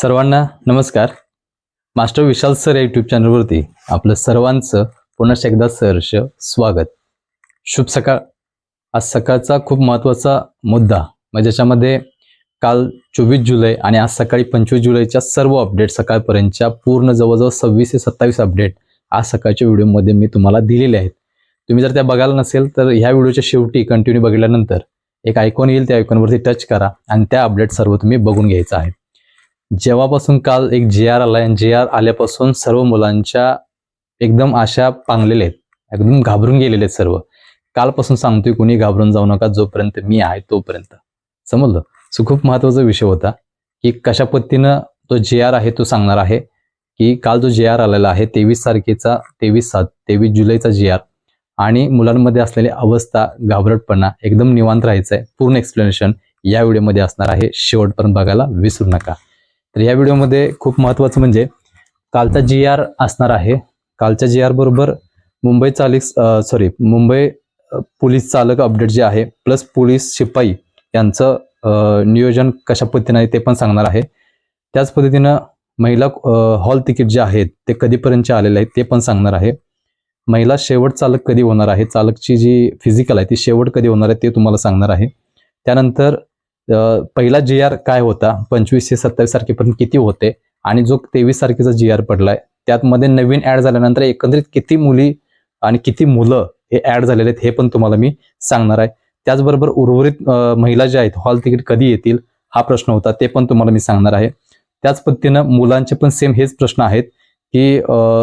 सर्वांना नमस्कार. Master Vishal sir या चॅनलवरती आपलं सर्वांचं पुन्हा एकदा सहर्ष स्वागत. शुभ सकाळ. आज सकाळचा खूप महत्त्वाचा मुद्दा म्हणजे ज्याच्यामध्ये काल चोवीस जुलै आणि आज सकाळी पंचवीस जुलैच्या सर्व अपडेट सकाळपर्यंतच्या पूर्ण जवळजवळ सव्वीस ते सत्तावीस अपडेट आज सकाळच्या व्हिडिओमध्ये मी तुम्हाला दिलेले आहेत. तुम्ही जर त्या बघायला नसेल तर ह्या व्हिडिओच्या शेवटी कंटिन्यू बघितल्यानंतर एक आयकॉन येईल त्या आयकॉनवरती टच करा आणि त्या अपडेट सर्व तुम्ही बघून घ्यायचं आहे. जेव्हापासून काल एक जे आर आला आणि जे आर आल्यापासून सर्व मुलांच्या एकदम आशा पांगलेल्या आहेत. एकदम घाबरून गेलेले आहेत सर्व. कालपासून सांगतोय कोणी घाबरून जाऊ नका जोपर्यंत मी आहे तोपर्यंत. समजलं? सो खूप महत्त्वाचा विषय होता की कशा पद्धतीनं तो जे आर आहे तो सांगणार आहे की काल जो जे आर आलेला आहे तेवीस तारखेचा तेवीस सात तेवीस जुलैचा जे आर आणि मुलांमध्ये असलेली अवस्था घाबरटपणा एकदम निवांत राहायचं आहे पूर्ण एक्सप्लेनेशन या व्हिडिओमध्ये असणार आहे. शेवटपर्यंत बघायला विसरू नका. तर या व्हिडिओमध्ये खूप महत्त्वाचं म्हणजे कालचा जी आर असणार आहे. कालच्या जी आर बरोबर मुंबई चालिक सॉरी मुंबई पोलीस चालक अपडेट जे आहे प्लस पोलीस शिपाई यांचं नियोजन कशा पद्धतीने आहे ते पण सांगणार आहे. त्याच पद्धतीनं महिला हॉल तिकीट जे आहेत ते कधीपर्यंतचे आलेले आहेत ते पण सांगणार आहे. महिला शेवट चालक कधी होणार आहे चालकची जी फिजिकल आहे ती शेवट कधी होणार आहे ते तुम्हाला सांगणार आहे. त्यानंतर पहिला जी आर काय होता? पंचवीस ते सत्तावीस तारखेपर्यंत किती होते? आणि जो तेवीस तारखेचा जी आर पडलाय त्यातमध्ये नवीन ऍड झाल्यानंतर एकंदरीत किती मुली आणि किती मुलं हे ऍड झालेले आहेत हे पण तुम्हाला मी सांगणार आहे. त्याचबरोबर उर्वरित महिला ज्या आहेत हॉल तिकीट कधी येतील? हा प्रश्न होता ते पण तुम्हाला मी सांगणार आहे. त्याच पद्धतीनं मुलांचे पण सेम हेच प्रश्न आहेत की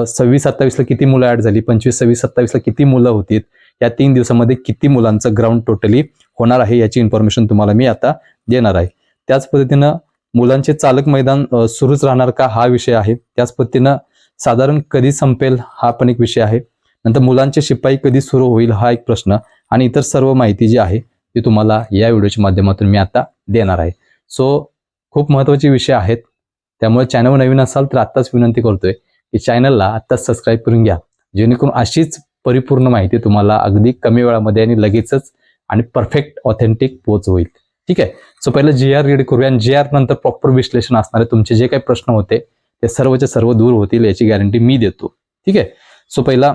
सव्वीस सत्तावीसला किती मुलं ऍड झाली? पंचवीस सव्वीस सत्तावीसला किती मुलं होती या तीन दिवसामध्ये किती मुलांचं ग्राउंड टोटली होणार आहे याची इन्फॉर्मेशन तुम्हाला मी आता देणार आहे. त्याच पद्धतीनं मुलांचे चालक मैदान सुरूच राहणार का हा विषय आहे. त्याच पद्धतीनं साधारण कधी संपेल हा पण एक विषय आहे. नंतर मुलांचे शिपाई कधी सुरू होईल हा एक प्रश्न आणि इतर सर्व माहिती जी आहे ती तुम्हाला या व्हिडिओच्या माध्यमातून मी आता देणार आहे. सो खूप महत्त्वाचे विषय आहेत. त्यामुळे चॅनल नवीन असाल तर आत्ताच विनंती करतोय की चॅनलला आत्ताच सबस्क्राईब करून घ्या. जेणेकरून अशीच परिपूर्ण माहिती तुम्हाला अगदी कमी वेळामध्ये आणि लगेचच आणि परफेक्ट ऑथेंटिक पोच होईल ठीक आहे? सो पहिलं जी आर रीड करूया आणि जी आर नंतर प्रॉपर विश्लेषण असणार आहे. तुमचे जे काही प्रश्न होते ते सर्वचे सर्व दूर होतील याची गॅरंटी मी देतो. ठीक आहे? सो पहिला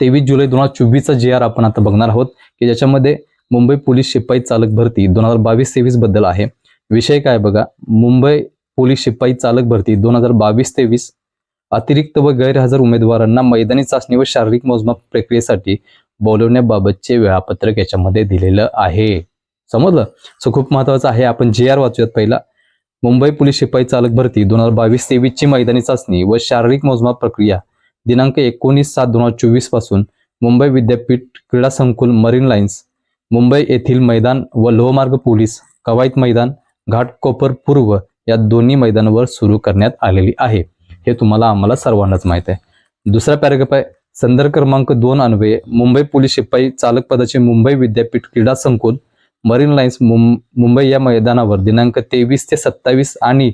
तेवीस जुलै दोन हजार चोवीसचा जी आर आपण आता बघणार आहोत की ज्याच्यामध्ये मुंबई पोलीस शिपाई चालक भरती दोन हजार बावीस तेवीसबद्दल आहे. विषय काय बघा? मुंबई पोलीस शिपाई चालक भरती दोन हजार बावीस तेवीस अतिरिक्त व गैरहजर उमेदवारांना मैदानी चाचणी व शारीरिक मोजमाप प्रक्रियेसाठी बोलवण्याबाबतचे वेळापत्रक याच्यामध्ये दिलेलं आहे. समजलं? सो खूप महत्वाचं आहे आपण जे आर वाचूयात पहिला. मुंबई पोलीस शिपाई चालक भरती दोन हजार बावीस तेवीस ची मैदानी चाचणी व शारीरिक मोजमाप प्रक्रिया दिनांक एकोणीस सात दोन हजार चोवीसपासून मुंबई विद्यापीठ क्रीडा संकुल मरीन लाईन्स मुंबई येथील मैदान व लोहमार्ग पोलीस कवायत मैदान घाटकोपर पूर्व या दोन्ही मैदानावर सुरू करण्यात आलेली आहे. हे तुम्हाला आम्हाला सर्वांनाच माहीत आहे. दुसरा पॅराग्राफ आहे संदर्भ क्रमांक दोन अन्वये मुंबई पोलीस शिपाई चालक पदाचे मुंबई विद्यापीठ क्रीडा संकुल मरीन लाईन्स मुंबई या मैदानावर दिनांक तेवीस ते सत्तावीस आणि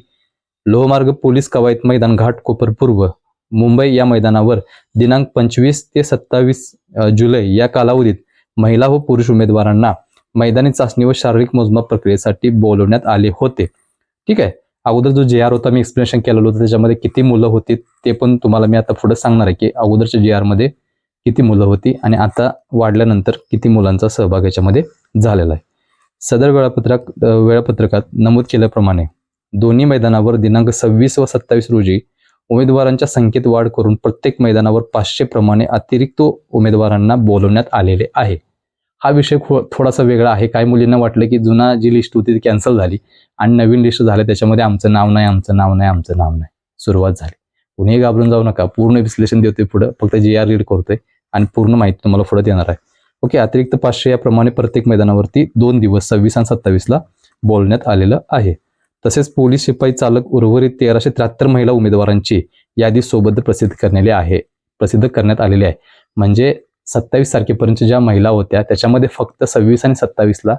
लोहमार्ग पोलीस कवायत मैदान घाट कोपर पूर्व मुंबई या मैदानावर दिनांक पंचवीस ते सत्तावीस जुलै या कालावधीत महिला व पुरुष उमेदवारांना मैदानी चाचणी व शारीरिक मोजमाप प्रक्रियेसाठी बोलवण्यात आले होते. ठीक आहे? अगोदर जो जे आर होता मी एक्सप्लेनेशन केलेलं होतं. त्याच्यामध्ये किती मुलं होती ते पण तुम्हाला मी आता पुढे सांगणार आहे की अगोदरच्या जे आरमध्ये किती मुलं होती आणि आता वाढल्यानंतर किती मुलांचा सहभाग याच्यामध्ये झालेला आहे. सदर वेळापत्रक वेळापत्रकात नमूद केल्याप्रमाणे दोन्ही मैदानावर दिनांक सव्वीस व सत्तावीस रोजी उमेदवारांच्या संख्येत वाढ करून प्रत्येक मैदानावर पाचशे प्रमाणे अतिरिक्त उमेदवारांना बोलवण्यात आलेले आहे. हा विषय थोडासा वेगळा आहे. काही मुलींना वाटलं की जुना जी लिस्ट होती ती कॅन्सल झाली आणि नवीन लिस्ट झाली त्याच्यामध्ये आमचं नाव नाही आमचं नाव नाही आमचं नाव नाही. सुरुवात झाली. कुणीही घाबरून जाऊ नका. पूर्ण विश्लेषण देतोय पुढं. फक्त जी आर रीड करतोय आणि पूर्ण माहिती तुम्हाला पुढे देणार आहे. ओके अतिरिक्त पाचशे याप्रमाणे प्रत्येक मैदानावरती दोन दिवस सव्वीस आणि सत्तावीसला बोलण्यात आलेलं आहे. तसेच पोलीस शिपाई चालक उर्वरित तेराशे त्र्याहत्तर महिला उमेदवारांची यादी सोबत प्रसिद्ध करण्यात आहे. प्रसिद्ध करण्यात आलेली आहे. म्हणजे सत्तावीस तारखेपर्यंत ज्या महिला होत्या त्याच्यामध्ये फक्त सव्वीस आणि सत्तावीसला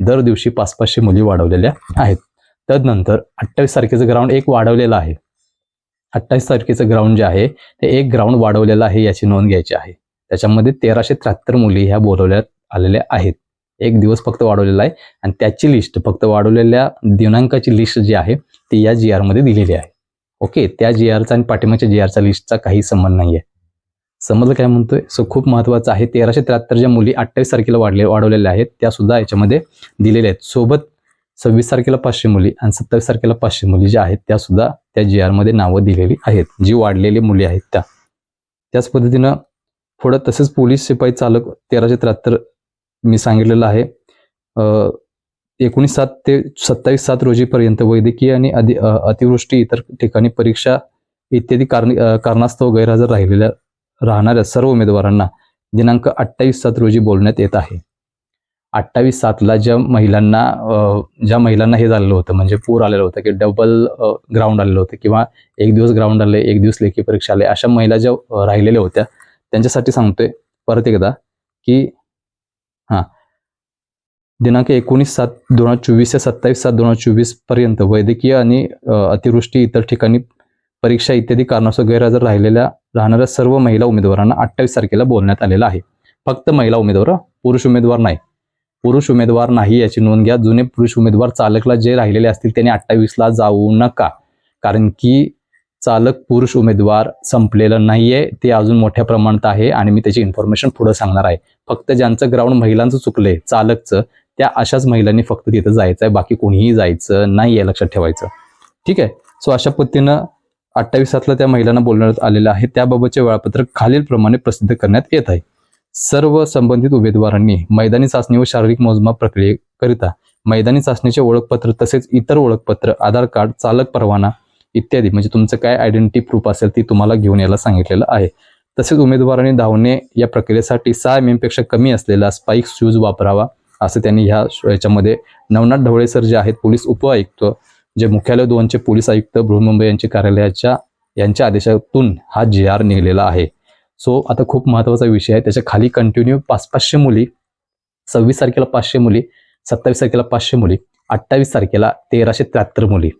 दर दिवशी पाच पाचशे मुली वाढवलेल्या आहेत. तदनंतर अठ्ठावीस तारखेचं ग्राउंड एक वाढवलेलं आहे. अठ्ठावीस तारखेचं ग्राउंड जे आहे ते एक ग्राउंड वाढवलेलं आहे याची नोंद घ्यायची आहे. त्याच्यामध्ये तेराशे त्र्याहत्तर मुली ह्या बोलवल्यात आलेल्या आहेत. एक दिवस फक्त वाढवलेला आहे आणि त्याची लिस्ट फक्त वाढवलेल्या दिनांकाची लिस्ट जी आहे ती या जी आरमध्ये दिलेली आहे. ओके त्या जी आरचा आणि पाठिंबाच्या जी आरचा लिस्टचा काही संबंध नाही आहे समजलं काय म्हणतोय? सो खूप महत्त्वाचं आहे. तेराशे त्र्याहत्तर ज्या मुली अठ्ठावीस तारखेला वाढले वाढवलेल्या आहेत त्या सुद्धा याच्यामध्ये दिलेल्या आहेत. सोबत सव्वीस तारखेला पाचशे मुली आणि सत्तावीस तारखेला पाचशे मुली ज्या आहेत त्या सुद्धा त्या जी आरमध्ये नावं दिलेली आहेत. जी वाढलेली मुली आहेत त्या. त्याच पद्धतीनं पुढं तसेच पोलीस शिपाई चालक तेराशे त्र्याहत्तर मी सांगितलेलं आहे. एकोणीस सात ते सत्तावीस सात रोजीपर्यंत वैद्यकीय आणि अधि अतिवृष्टी इतर ठिकाणी परीक्षा इत्यादी कारणी कारणास्तव गैरहजर राहिलेल्या राहणाऱ्या सर्व उमेदवारांना दिनांक अठ्ठावीस सात रोजी बोलण्यात येत आहे. अठ्ठावीस सातला ज्या महिलांना ज्या महिलांना हे झालेलं होतं म्हणजे पूर आलेलं होतं की डबल ग्राउंड आलेलं होतं किंवा एक दिवस ग्राउंड आले एक दिवस लेखी परीक्षा आले अशा महिला ज्या राहिलेल्या होत्या त्यांच्यासाठी सांगतोय परत एकदा की हां. दिनांक एकोणीस सात दोन हजार चोवीस ते सत्तावीस सात दोन हजार चोवीसपर्यंत वैद्यकीय आणि अतिवृष्टी इतर ठिकाणी परीक्षा इत्यादी कारणास्तव गैरहजर राहिलेल्या राहणाऱ्या सर्व महिला उमेदवारांना अठ्ठावीस तारखेला बोलण्यात आलेलं आहे. फक्त महिला उमेदवार पुरुष उमेदवार नाही. पुरुष उमेदवार नाही याची नोंद घ्या. जुने पुरुष उमेदवार चालकला जे राहिलेले असतील त्यांनी अठ्ठावीसला जाऊ नका. कारण की चालक पुरुष उमेदवार संपलेलं नाहीये. ते अजून मोठ्या प्रमाणात आहे आणि मी त्याची इन्फॉर्मेशन पुढे सांगणार आहे. फक्त ज्यांचं ग्राउंड महिलांचं चुकलंय चालकचं त्या अशाच महिलांनी फक्त तिथं जायचं आहे बाकी कोणीही जायचं नाही आहे लक्षात ठेवायचं. ठीक आहे? सो अशा पद्धतीनं अठ्ठावीस सातला त्या महिलांना बोलण्यात आलेलं आहे. त्याबाबतचे वेळापत्रक खालीलप्रमाणे प्रसिद्ध करण्यात येत आहे. सर्व संबंधित उमेदवारांनी मैदानी चाचणी व शारीरिक मोजमाप प्रक्रियेकरिता मैदानी चाचणीचे ओळखपत्र तसेच इतर ओळखपत्र आधार कार्ड चालक परवाना इत्यादी. म्हणजे तुमचं काय आयडेंटिटी प्रूफ असेल ती तुम्हाला घेऊन यायला सांगितलेलं आहे. तसेच उमेदवारांनी धावणे या प्रक्रियेसाठी सहा एमपेक्षा कमी असलेला स्पाईक शूज वापरावा असं त्यांनी ह्या याच्यामध्ये नवनाथ ढवळे सर जे आहेत पोलीस उपआयुक्त जे मुख्यालय दोनचे पोलीस आयुक्त बृहमुंबई यांच्या कार्यालयाच्या यांच्या आदेशातून हा जी आर निघलेला आहे. सो आता खूप महत्त्वाचा विषय आहे. त्याच्याखाली कंटिन्यू पाच पाचशे मुली सव्वीस तारखेला पाचशे मुली सत्तावीस तारखेला पाचशे मुली अठ्ठावीस तारखेला तेराशे त्र्याहत्तर मुली.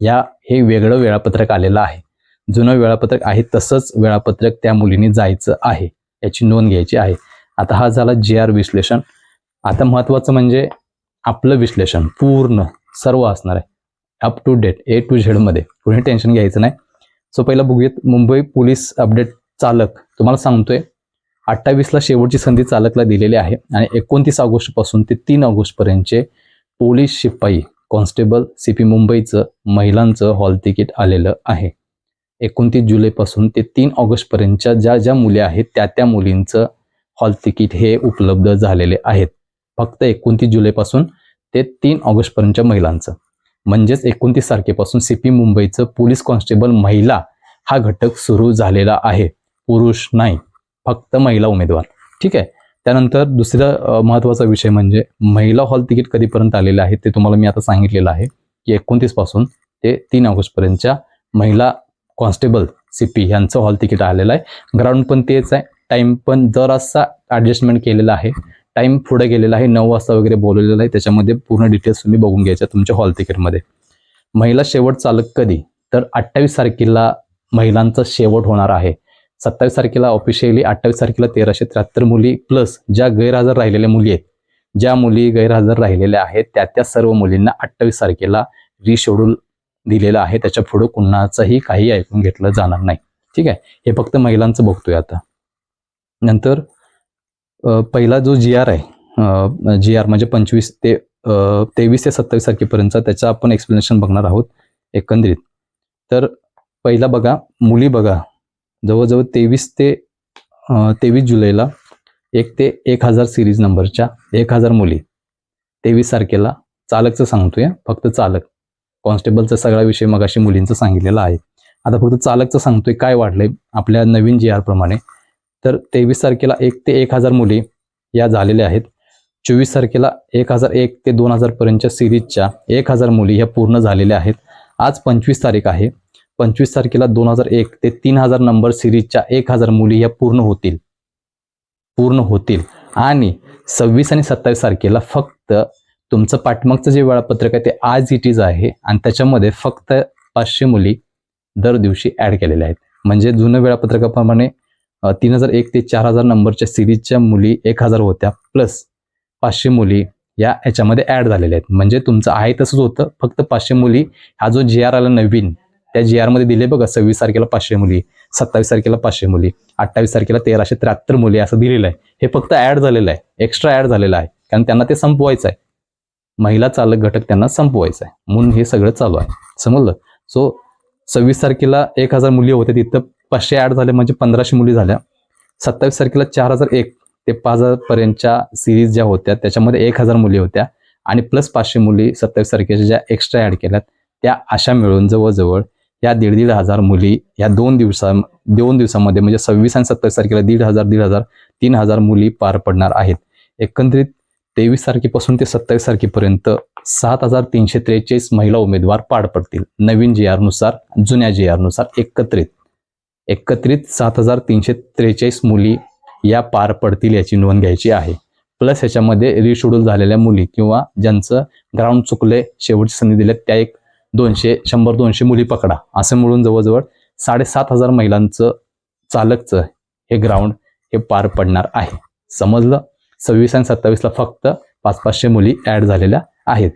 या हे वेगळं वेळापत्रक आलेलं आहे. जुनं वेळापत्रक आहे तसंच वेळापत्रक त्या मुलीने जायचं आहे याची नोंद घ्यायची आहे. आता हा झाला जे आर विश्लेषण. आता महत्त्वाचं म्हणजे आपलं विश्लेषण पूर्ण सर्व असणार आहे. Up to date A to झेडमध्ये कुणी टेन्शन घ्यायचं नाही. सो पहिला बघूयात मुंबई पोलीस अपडेट चालक. तुम्हाला सांगतोय अठ्ठावीसला शेवटची संधी चालकला दिलेली आहे आणि एकोणतीस ऑगस्टपासून ते तीन ऑगस्टपर्यंतचे पोलीस शिपाई कॉन्स्टेबल सी पी मुंबईचं महिलांचं हॉल तिकीट आलेलं आहे. एकोणतीस जुलैपासून ते तीन ऑगस्टपर्यंतच्या ज्या ज्या मुली आहेत त्या त्या मुलींचं हॉल तिकीट हे उपलब्ध झालेले आहेत. फक्त एकोणतीस जुलैपासून ते तीन ऑगस्टपर्यंतच्या महिलांचं. म्हणजेच एकोणतीस तारखेपासून सी पी मुंबईचं पोलीस कॉन्स्टेबल महिला हा घटक सुरू झालेला आहे. पुरुष नाही फक्त महिला उमेदवार. ठीक आहे? त्यानंतर दुसरा महत्त्वाचा विषय म्हणजे महिला हॉल तिकीट कधीपर्यंत आलेले आहे ते तुम्हाला मी आता सांगितलेलं आहे की एकोणतीसपासून ते तीन ऑगस्टपर्यंतच्या महिला कॉन्स्टेबल सी पी यांचं हॉल तिकीट आलेलं आहे. ग्राउंड पण तेच आहे. टाईम पण जरासा ॲडजस्टमेंट केलेला आहे. टाईम पुढे गेलेला आहे. नऊ वाजता वगैरे बोलवलेला आहे. त्याच्यामध्ये पूर्ण डिटेल्स तुम्ही बघून घ्यायच्या तुमच्या हॉल तिकीटमध्ये. महिला शेवट चालक कधी? तर अठ्ठावीस तारखेला महिलांचा शेवट होणार आहे. सत्तावीस तारखेला ऑफिशियली अठ्ठावीस तारखेला तेराशे त्र्याहत्तर मुली प्लस ज्या गैरहजर राहिलेल्या मुली आहेत ज्या मुली गैरहजर राहिलेल्या आहेत त्या त्या सर्व मुलींना अठ्ठावीस तारखेला रिशेड्यूल दिलेलं आहे. त्याच्या पुढे कुणाचंही काही ऐकून घेतलं जाणार नाही. ठीक आहे? हे फक्त महिलांचं बघतोय आता. नंतर पहिला जो जी आर आहे जी आर म्हणजे पंचवीस ते तेवीस ते सत्तावीस तारखेपर्यंतचा त्याचा आपण एक्सप्लेनेशन बघणार आहोत एकंदरीत. तर पहिला बघा मुली बघा. जवळजवळ तेवीस ते तेवीस जुलैला एक ते एक हजार सिरीज नंबरच्या एक हजार मुली. तेवीस तारखेला चालकचं सांगतोय फक्त चालक. कॉन्स्टेबलचा सगळा विषय मगाशी मुलींचं सांगितलेला आहे. आता फक्त चालकचं सांगतोय काय वाढलंय आपल्या नवीन जी आर प्रमाणे. तर तेवीस तारखेला एक ते एक हजार मुली या झालेल्या आहेत. चोवीस तारखेला एक हजार एक ते दोन हजारपर्यंतच्या सिरीजच्या एक हजार मुली ह्या पूर्ण झालेल्या आहेत. आज पंचवीस तारीख आहे. पंचवीस तारखेला दोन हजार एक ते तीन हजार नंबर सिरीजच्या एक हजार मुली ह्या पूर्ण होतील. पूर्ण होतील. आणि सव्वीस आणि सत्तावीस तारखेला फक्त तुमचं पाठमागचं जे वेळापत्रक आहे ते आज इट इज आहे. आणि त्याच्यामध्ये फक्त पाचशे मुली दर दिवशी ॲड केलेल्या आहेत. म्हणजे जुनं वेळापत्रकाप्रमाणे तीन हजार एक ते चार हजार नंबरच्या सिरीजच्या मुली एक हजार होत्या. प्लस पाचशे मुली या याच्यामध्ये ऍड झालेल्या आहेत. म्हणजे तुमचं आहे तसंच होतं. फक्त पाचशे मुली. हा जो जी आर आला नवीन त्या जी आरमध्ये दिले बघा सव्वीस तारखेला पाचशे मुली सत्तावीस तारखेला पाचशे मुली अठ्ठावीस तारखेला तेराशे त्र्याहत्तर मुली असं दिलेलं आहे. हे फक्त ॲड झालेलं आहे. एक्स्ट्रा ॲड झालेलं आहे. कारण त्यांना ते संपवायचं आहे. महिला चालक घटक त्यांना संपवायचं आहे. म्हणून हे सगळं चालू आहे. समजलं सो सव्वीस तारखेला एक हजार मुली होत्या. तिथं पाचशे ॲड झाले म्हणजे पंधराशे मुली झाल्या. सत्तावीस तारखेला चार हजार एक ते पाच हजारपर्यंतच्या सिरीज ज्या होत्या त्याच्यामध्ये एक हजार मुली होत्या. आणि प्लस पाचशे मुली सत्तावीस तारखेच्या ज्या एक्स्ट्रा ॲड केल्यात त्या अशा मिळून जवळजवळ या दीड दीड हजार मुली या दोन दिवसा दोन दिवसामध्ये म्हणजे सव्वीस आणि सत्तावीस तारखेला दीड हजार दीड हजार तीन हजार मुली पार पडणार आहेत. एकंदरीत तेवीस तारखेपासून ते सत्तावीस तारखेपर्यंत सात हजार तीनशे त्रेचाळीस महिला उमेदवार पार पडतील. नवीन जी आरनुसार जुन्या जी आरनुसार एकत्रित. एकत्रित सात हजार तीनशे त्रेचाळीस मुली या पार पडतील याची नोंद घ्यायची आहे. प्लस ह्याच्यामध्ये रिशेड्यूल झालेल्या मुली किंवा ज्यांचं ग्राउंड चुकले शेवटची संधी दिल्यात त्या एक दोनशे शंभर दोनशे मुली पकडा. असं मिळून जवळजवळ साडेसात हजार महिलांचं चालकचं हे ग्राउंड हे पार पडणार आहे. समजलं? सव्वीस आणि सत्तावीसला फक्त पाच पाचशे मुली ॲड झालेल्या आहेत.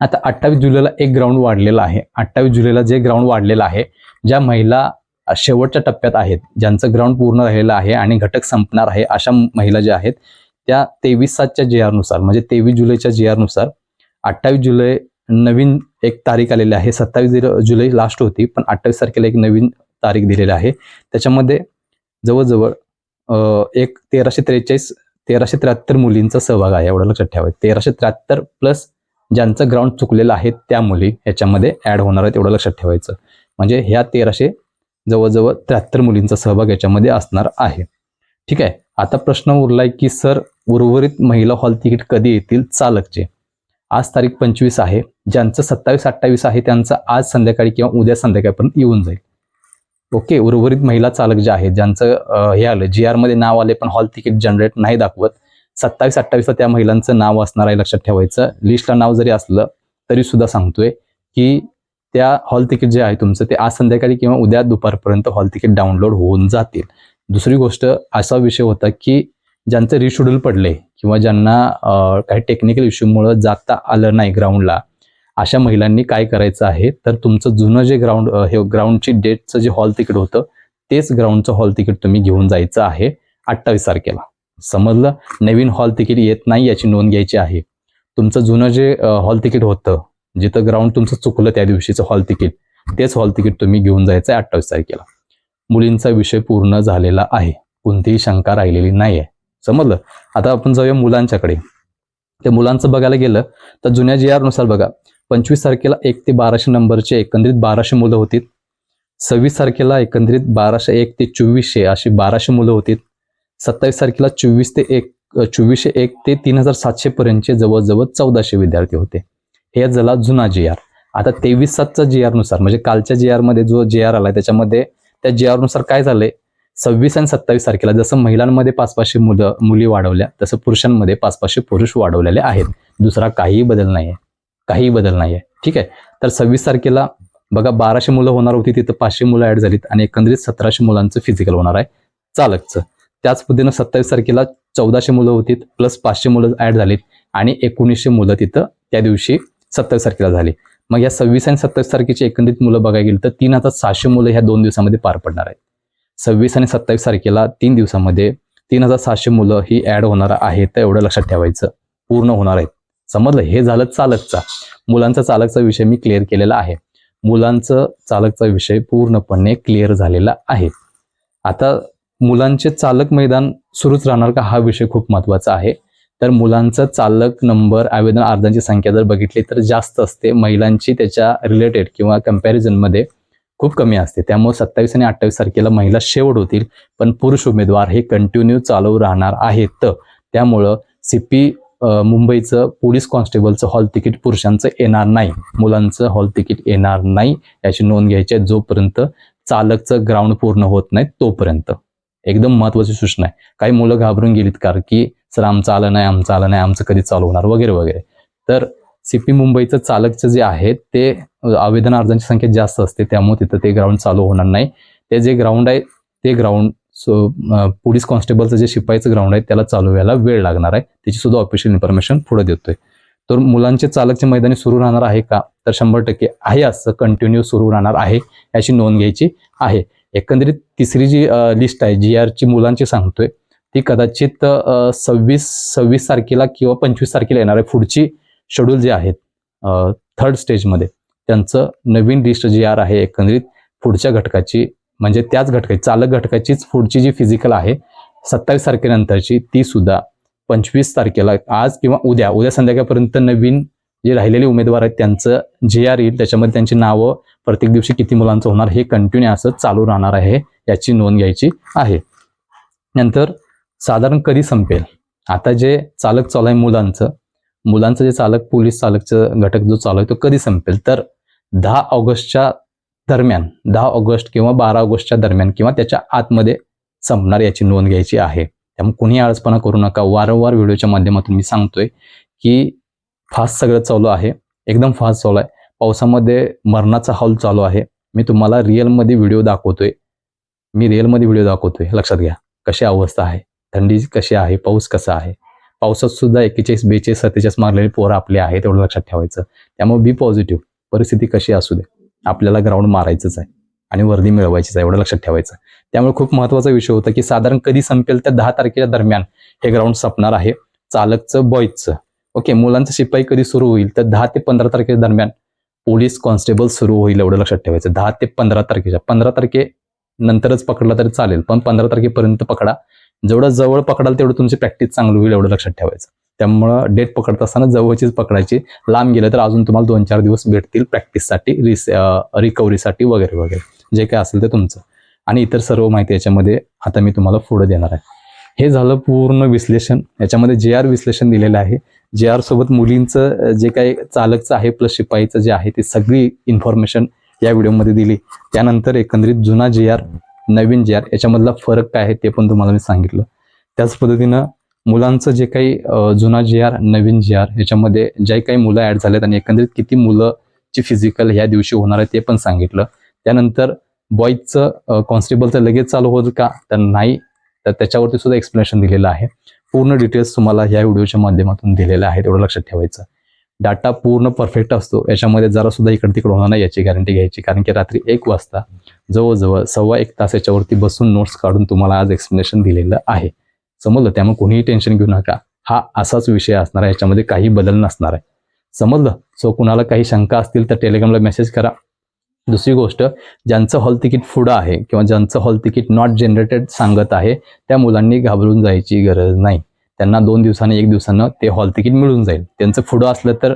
आता अठ्ठावीस जुलैला एक ग्राउंड वाढलेलं आहे. अठ्ठावीस जुलैला जे ग्राउंड वाढलेलं आहे ज्या महिला शेवटच्या टप्प्यात आहेत ज्यांचं ग्राउंड पूर्ण राहिलेलं आहे आणि घटक संपणार आहे अशा महिला ज्या आहेत त्या तेवीस सातच्या जे आरनुसार म्हणजे तेवीस जुलैच्या जे आरनुसार अठ्ठावीस जुलै नवीन एक तारीख आलेली आहे. सत्तावीस जुलै लास्ट होती पण अठ्ठावीस तारखेला एक नवीन तारीख दिलेली आहे. त्याच्यामध्ये जवळजवळ एक तेराशे त्रेचाळीस तेराशे त्र्याहत्तर मुलींचा सहभाग आहे एवढं लक्षात ठेवायचं. तेराशे त्र्याहत्तर प्लस ज्यांचं ग्राउंड चुकलेलं आहे त्या मुली याच्यामध्ये ॲड होणार आहेत एवढं लक्षात ठेवायचं. म्हणजे ह्या तेराशे जवळजवळ त्र्याहत्तर मुलींचा सहभाग याच्यामध्ये असणार आहे. ठीक आहे? आता प्रश्न उरलाय की सर उर्वरित महिला हॉल तिकीट कधी येतील? चालकचे. आज तारीख पंचवीस आहे. ज्यांचं सत्तावीस अठ्ठावीस आहे त्यांचं आज संध्याकाळी किंवा उद्या संध्याकाळपर्यंत येऊन जाईल. ओके उर्वरित महिला चालक जे आहेत ज्यांचं हे आलं जी मध्ये नाव आले पण हॉल तिकीट जनरेट नाही दाखवत. सत्तावीस अठ्ठावीसला त्या महिलांचं नाव असणार आहे लक्षात ठेवायचं. लिस्टला नाव जरी असलं तरी सुद्धा सांगतोय की त्या हॉल तिकीट जे आहे तुमचं ते आज संध्याकाळी किंवा उद्या दुपारपर्यंत हॉल तिकीट डाउनलोड होऊन जातील. दुसरी गोष्ट असा विषय होता की ज्यांचं रिशेड्यूल पडले किंवा ज्यांना काही टेक्निकल इश्यूमुळं जाता आलं नाही ग्राउंडला अशा महिलांनी काय करायचं आहे? तर तुमचं जुनं जे ग्राउंड हे ग्राउंडची डेटचं जे हॉल तिकीट होतं तेच ग्राउंडचं हॉल तिकीट तुम्ही घेऊन जायचं आहे अठ्ठावीस तारखेला. समजलं? नवीन हॉल तिकीट येत नाही याची नोंद घ्यायची आहे. तुमचं जुनं जे हॉल तिकीट होतं जिथं ग्राउंड तुमचं चुकलं त्या दिवशीचं हॉल तिकीट तेच हॉल तिकीट तुम्ही घेऊन जायचं आहे अठ्ठावीस तारखेला. मुलींचा विषय पूर्ण झालेला आहे. कोणतीही शंका राहिलेली नाही आहे समजलं? आता आपण जाऊया मुलांच्याकडे. त्या मुलांचं बघायला गेलं तर जुन्या जी नुसार बघा पंचवीस तारखेला एक ते बाराशे नंबरचे एकंदरीत बाराशे मुलं होती सव्वीस तारखेला एकंदरीत बाराशे एक ते चोवीसशे अशी बाराशे मुलं होती सत्तावीस तारखेला चोवीस ते एक चोवीसशे एक ते तीन हजार सातशे पर्यंतचे जवळजवळ चौदाशे विद्यार्थी होते. हे झाला जुना जी आर आता तेवीस सातचा जी आरनुसार म्हणजे कालच्या जी आरमध्ये जो जे आर आलाय त्याच्यामध्ये त्या जी आरनुसार काय झालंय? सव्वीस आणि सत्तावीस तारखेला जसं महिलांमध्ये पाच पाचशे मुलं मुली वाढवल्या तसं पुरुषांमध्ये पाच पाचशे पुरुष वाढवलेले आहेत. दुसरा काहीही बदल नाही आहे काहीही बदल नाही आहे ठीक आहे? तर सव्वीस तारखेला बघा बाराशे मुलं होणार होती तिथं पाचशे मुलं ऍड झालीत आणि एकंदरीत सतराशे मुलांचं फिजिकल होणार आहे. चालकचं त्याच पद्धतीनं सत्तावीस तारखेला चौदाशे मुलं होती प्लस पाचशे मुलं ऍड झालीत आणि एकोणीसशे मुलं तिथं त्या दिवशी सत्तावीस तारखेला झाली. मग या सव्वीस आणि सत्तावीस तारखेची एकंदरीत मुलं बघायला गेली तर तीन हजार सहाशे मुलं ह्या दोन दिवसामध्ये पार पडणार आहेत. सव्वीस आणि सत्तावीस तारखेला तीन दिवसामध्ये तीन हजार सहाशे मुलं ही ॲड होणार आहेत तर एवढं लक्षात ठेवायचं. पूर्ण होणार आहेत. समजलं? हे झालं चालकचा मुलांचा चालकचा विषय मी क्लिअर केलेला आहे. मुलांचं चालकचा विषय पूर्णपणे क्लिअर झालेला आहे. आता मुलांचे चालक मैदान सुरूच राहणार का? हा विषय खूप महत्त्वाचा आहे. तर मुलांचं चालक नंबर आवेदन अर्जांची संख्या जर बघितली तर जास्त असते. महिलांची त्याच्या रिलेटेड किंवा कम्पॅरिझनमध्ये खूप कमी असते. त्यामुळे सत्तावीस आणि अठ्ठावीस तारखेला महिला शेवट होतील पण पुरुष उमेदवार हे कंटिन्यू चालू राहणार आहेत. त्यामुळं सीपी मुंबईचं पोलीस कॉन्स्टेबलचं हॉल तिकीट पुरुषांचं येणार नाही. मुलांचं हॉल तिकीट येणार नाही. याची नोंद घ्यायची आहे. जोपर्यंत चालकचं ग्राउंड पूर्ण होत नाही तोपर्यंत. एकदम महत्वाची सूचना आहे. काही मुलं घाबरून गेलीत कारण की सर आमचं आलं नाही आमचं आलं नाही आमचं कधी चालू होणार? वगैरे वगैरे. तर सीपी मुंबईचं चालकचं जे आहे ते आवेदन अर्जांची संख्या जास्त असते त्यामुळे तिथं ते ग्राउंड चालू होणार नाही. ते जे ग्राउंड आहे ते ग्राउंड सो पोलीस कॉन्स्टेबलचं जे शिपाईचं ग्राउंड आहे त्याला चालू व्हायला वेळ लागणार आहे. त्याची सुद्धा ऑफिशियल इन्फॉर्मेशन पुढे देतोय. तर मुलांचे चालकचे मैदानी सुरू राहणार आहे का? तर शंभर टक्के आहे असं कंटिन्यू सुरू राहणार आहे याची नोंद घ्यायची आहे. एकंदरीत तिसरी जी लिस्ट आहे जी आरची मुलांची सांगतोय ती कदाचित सव्वीस सव्वीस तारखेला किंवा पंचवीस तारखेला येणार आहे. पुढची शेड्यूल जे आहेत थर्ड स्टेजमध्ये त्यांचं नवीन लिस्ट जी आर आहे एकंदरीत पुढच्या घटकाची म्हणजे त्याच घटकाची चालक घटकाचीच पुढची जी फिजिकल आहे सत्तावीस तारखेनंतरची ती सुद्धा पंचवीस तारखेला आज किंवा उद्या उद्या संध्याकाळपर्यंत नवीन जे राहिलेले उमेदवार आहेत त्यांचं जे आर येईल त्याच्यामध्ये त्यांची नावं प्रत्येक दिवशी किती मुलांचं होणार हे कंटिन्यू असं चालू राहणार आहे याची नोंद घ्यायची आहे. नंतर साधारण कधी संपेल? आता जे चालक चालू आहे मुलांचं मुलांचं जे चालक पोलीस चालकचं घटक जो चालू आहे तो कधी संपेल? तर दहा ऑगस्टच्या दरम्यान दहा ऑगस्ट किंवा बारा ऑगस्टच्या दरम्यान किंवा त्याच्या आतमध्ये संपणार याची नोंद घ्यायची आहे. त्यामुळे कुणी आळसपणा करू नका. वारंवार व्हिडिओच्या माध्यमातून मी सांगतोय की फास्ट सगळं चालू आहे. एकदम फास्ट चालू आहे. पावसामध्ये मरणाचा हॉल चालू आहे. मी तुम्हाला रिअलमध्ये व्हिडिओ दाखवतोय. मी रिअलमध्ये व्हिडिओ दाखवतोय. लक्षात घ्या. कशी अवस्था आहे? थंडी कशी आहे? पाऊस कसा आहे? पावसात सुद्धा एकेचाळीस बेचाळीस सत्तेचाळीस मारलेले पोरं आपले आहेत एवढं लक्षात ठेवायचं. त्यामुळे बी पॉझिटिव्ह परिस्थिती कशी असू दे. आपल्याला ग्राउंड मारायचंच आहे आणि वर्दी मिळवायचीच आहे एवढं लक्षात ठेवायचं. त्यामुळे खूप महत्त्वाचा विषय होता की साधारण कधी संपेल तर दहा तारखेच्या दरम्यान हे ग्राउंड संपणार आहे. चालकचं बॉईजचं ओके मुलांचं शिपाई कधी सुरू होईल? तर दहा ते पंधरा तारखेच्या दरम्यान पोलीस कॉन्स्टेबल सुरू होईल एवढं लक्षात ठेवायचं. दहा ते पंधरा तारखेच्या पंधरा तारखे नंतरच पकडला तरी चालेल. पण पंधरा तारखेपर्यंत पकडा. जेवढं जवळ पकडाल तेवढं तुमची प्रॅक्टिस चांगली होईल एवढं लक्षात ठेवायचं. त्यामुळं डेट पकडत असताना जवळचीच पकडायची. लांब गेलं तर अजून तुम्हाला दोन चार दिवस भेटतील प्रॅक्टिससाठी रिस रिकव्हरीसाठी वगैरे वगैरे. जे काय असेल ते तुमचं. आणि इतर सर्व माहिती याच्यामध्ये आता मी तुम्हाला पुढे देणार आहे. हे झालं पूर्ण विश्लेषण. याच्यामध्ये जे आर विश्लेषण दिलेलं आहे. जे आर सोबत मुलींचं जे काही चालकचं आहे प्लस शिपाईचं जे आहे ते सगळी इन्फॉर्मेशन या व्हिडिओमध्ये दिली. त्यानंतर एकंदरीत जुना जे आर नवीन जे आर याच्यामधला फरक काय आहे ते पण तुम्हाला मी सांगितलं. त्याच पद्धतीनं मुलांचं जे काही जुना जे आर नवीन जे आर याच्यामध्ये जे काही मुलं ॲड झालेत आणि एकंदरीत किती मुलंची फिजिकल ह्या दिवशी होणार आहे ते पण सांगितलं. त्यानंतर बॉईजचं कॉन्स्टेबलचं लगेच चालू होत का? तर नाही. तर त्याच्यावरती सुद्धा एक्सप्लेनेशन दिलेलं आहे. पूर्ण डिटेल्स तुम्हाला ह्या व्हिडिओच्या माध्यमातून दिलेल्या आहेत एवढं लक्षात ठेवायचं. डाटा पूर्ण परफेक्ट असतो. याच्यामध्ये जरा सुद्धा इकडे तिकडे होणार नाही याची गॅरंटी घ्यायची. कारण की रात्री एक वाजता जवळजवळ सव्वा एक तास याच्यावरती बसून नोट्स काढून तुम्हाला आज एक्सप्लेनेशन दिलेलं आहे. समजलं? त्यामुळे कोणीही टेन्शन घेऊ नका. हा असाच विषय असणार आहे. याच्यामध्ये काही बदल नसणार आहे. समजलं? सो कुणाला काही शंका असतील तर टेलिग्रामला मेसेज करा. दुसरी गोष्ट ज्यांचं हॉल तिकीट पुढं आहे किंवा ज्यांचं हॉल तिकीट नॉट जनरेटेड सांगत आहे त्या मुलांनी घाबरून जायची गरज नाही. त्यांना दोन दिवसांनी एक दिवसानं ते हॉल तिकीट मिळून जाईल. त्यांचं पुढं असलं तर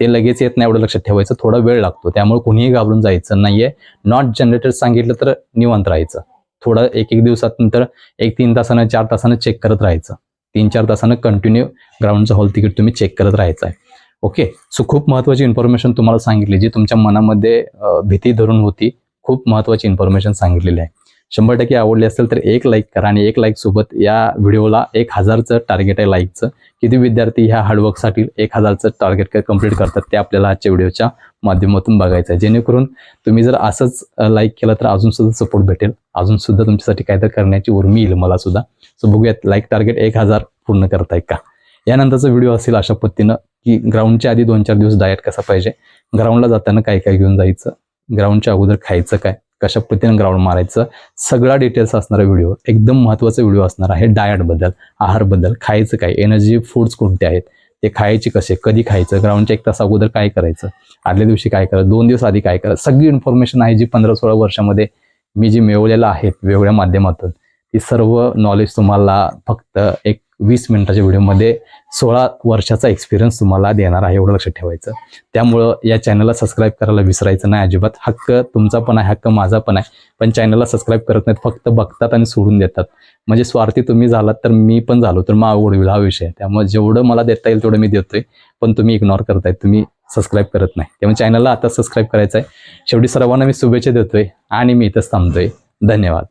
ते लगेच येत नाही एवढं लक्षात ठेवायचं. थोडा वेळ लागतो. त्यामुळे कुणीही घाबरून जायचं नाहीये. नॉट जनरेटर सांगितलं तर निवांत राहायचं. थोडं एक एक दिवसात नंतर एक तीन तासानं चार तासानं चेक करत राहायचं. तीन चार तासानं कंटिन्यू ग्राउंडचं हॉल तिकीट तुम्ही चेक करत राहायचं आहे ओके सो खूप महत्वाची इन्फॉर्मेशन तुम्हाला सांगितली जी तुमच्या मनामध्ये भीती धरून होती. खूप महत्वाची इन्फॉर्मेशन सांगितलेली आहे. शंभर टक्के आवडली असेल तर एक लाईक करा आणि एक लाईक सोबत या व्हिडिओला एक हजारचं टार्गेट आहे लाईकचं किती विद्यार्थी ह्या हार्डवर्कसाठी एक हजारचं टार्गेट कंप्लीट करतात ते आपल्याला आजच्या व्हिडिओच्या माध्यमातून बघायचं आहे. जेणेकरून तुम्ही जर असंच लाईक केलं तर अजून सुद्धा सपोर्ट भेटेल. अजून सुद्धा तुमच्यासाठी काहीतरी करण्याची उर्मी येईल मला सुद्धा. सो बघूयात लाईक टार्गेट एक हजार पूर्ण करताय का? यानंतरचा व्हिडिओ असेल अशा पद्धतीनं की ग्राउंडच्या आधी दोन चार दिवस डाएट कसा पाहिजे? ग्राउंडला जाताना काय काय घेऊन जायचं? ग्राउंडच्या अगोदर खायचं काय? कशा पद्धतीनं ग्राउंड मारायचं सगळा डिटेल्स असणारा व्हिडिओ एकदम महत्त्वाचा व्हिडिओ असणार आहे डायटबद्दल आहारबद्दल खायचं काय एनर्जी फूड्स कोणते आहेत ते खायचे कसे कधी खायचं ग्राउंडच्या एक तास अगोदर काय करायचं आदल्या दिवशी काय करायचं दोन दिवस आधी काय करायचं सगळी इन्फॉर्मेशन आहे जी पंधरा सोळा वर्षामध्ये मी जी मिळवलेलं आहे वेगवेगळ्या माध्यमातून ती सर्व नॉलेज तुम्हाला फक्त एक वीस मिनिटाच्या व्हिडिओमध्ये सोळा वर्षाचा एक्सपिरियन्स तुम्हाला देणार आहे एवढं लक्षात ठेवायचं. त्यामुळं या चॅनलला सबस्क्राईब करायला विसरायचं नाही अजिबात. हक्क तुमचा पण आहे हक्क माझा पण आहे. पण चॅनलला सबस्क्राईब करत नाहीत फक्त बघतात आणि सोडून देतात. म्हणजे स्वार्थी तुम्ही झालात तर मी पण झालो तर मग अवघड होईल हा विषय. आहे. त्यामुळे जेवढं मला देता येईल तेवढं मी देतोय. पण तुम्ही इग्नोर करताय तुम्ही सबस्क्राईब करत नाही. त्यामुळे चॅनलला आता सबस्क्राईब करायचं आहे शेवटी सर्वांना मी शुभेच्छा देतोय आणि मी इथंच थांबतोय. धन्यवाद.